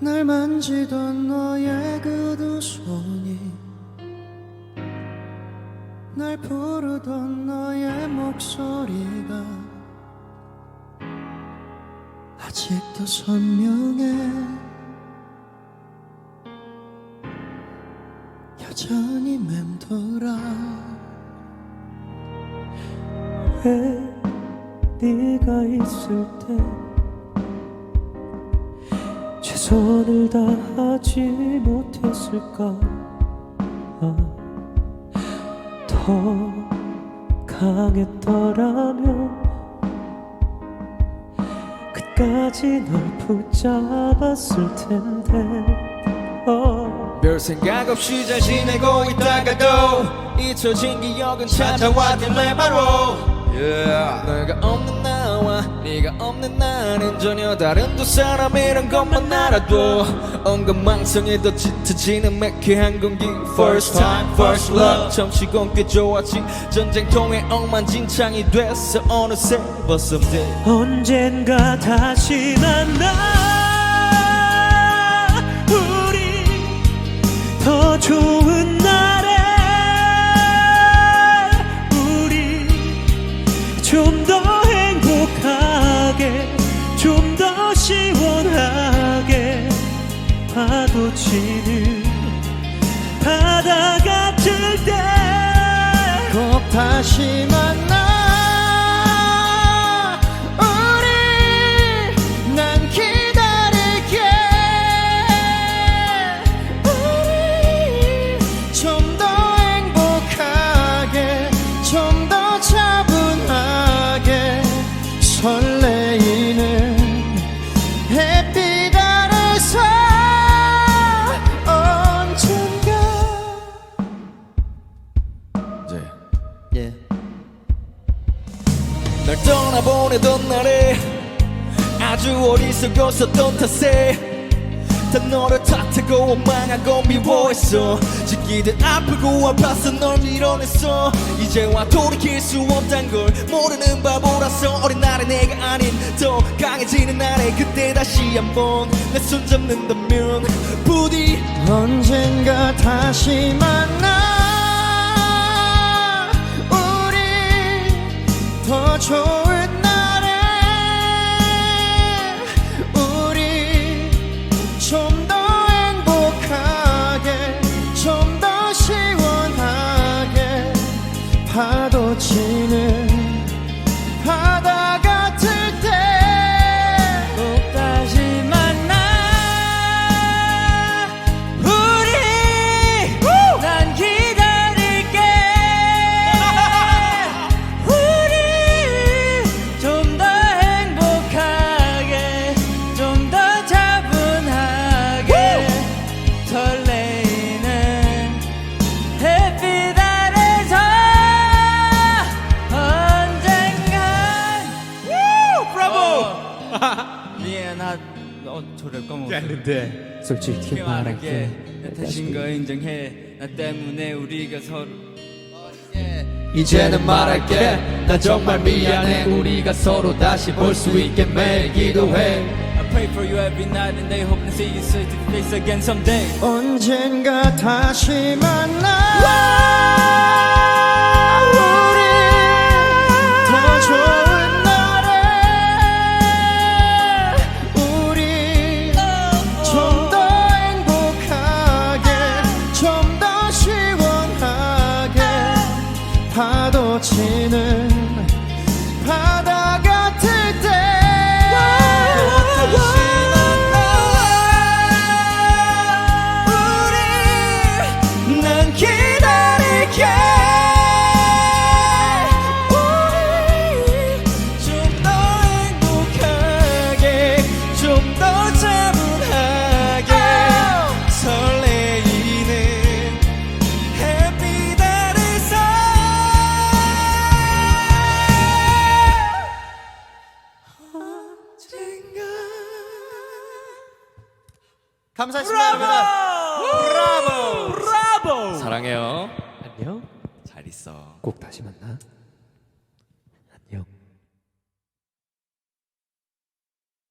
날 만지던 너의 그 두 손이 날 부르던 너의 목소리가 아직도 선명해. 여전히 맴돌아. 왜 네가 있을 때 최선을 다하지 못했을까 아, 더 강했더라면 끝까지 널 붙잡았을 텐데 어. 별 생각 없이 잘 지내고 있다가도 잊혀진 기억은 찾아와 딜레마로 yeah. 너가 없는 나와 네가 없는 나는 전혀 다른 두 사람이란 것만 알아도 엉금망성에도 짙어지는 매캐한 공기. First time, first love. 처음치곤 꽤 좋았지 전쟁통에 엉망진창이 됐어. 어느새 벌써 day 언젠가 다시 만나 우리 더 좋은 파도 치는 바다 같을 때 꼭 다시 이제 날 떠나보내던 날에 아주 어리석었었던 탓에 다 너를 탓하고 원망하고 미워했어. 짓기든 아프고 아팠어 널 밀어냈어. 이제와 돌이킬 수 없단 걸 모르는 바보라서 어린 날의 내가 아닌 더 강해지는 날에 그때 다시 한번 내 손 잡는다면 부디 언젠가 다시 만나 어 저를 까먹었어 솔직히 말할게 나 다신 거 인정해. 나 때문에 우리가 서로 이제는 말할게. 나 정말 미안해. 우리가 서로 다시 볼 수 있게 매일 기도해. I pray for you every night and day hope to see you face to face again someday. 언젠가 다시 만나 감사합니다. 여러분. 브라보! 브라보! 사랑해요. 안녕. 잘 있어. 꼭 다시 만나. 안녕.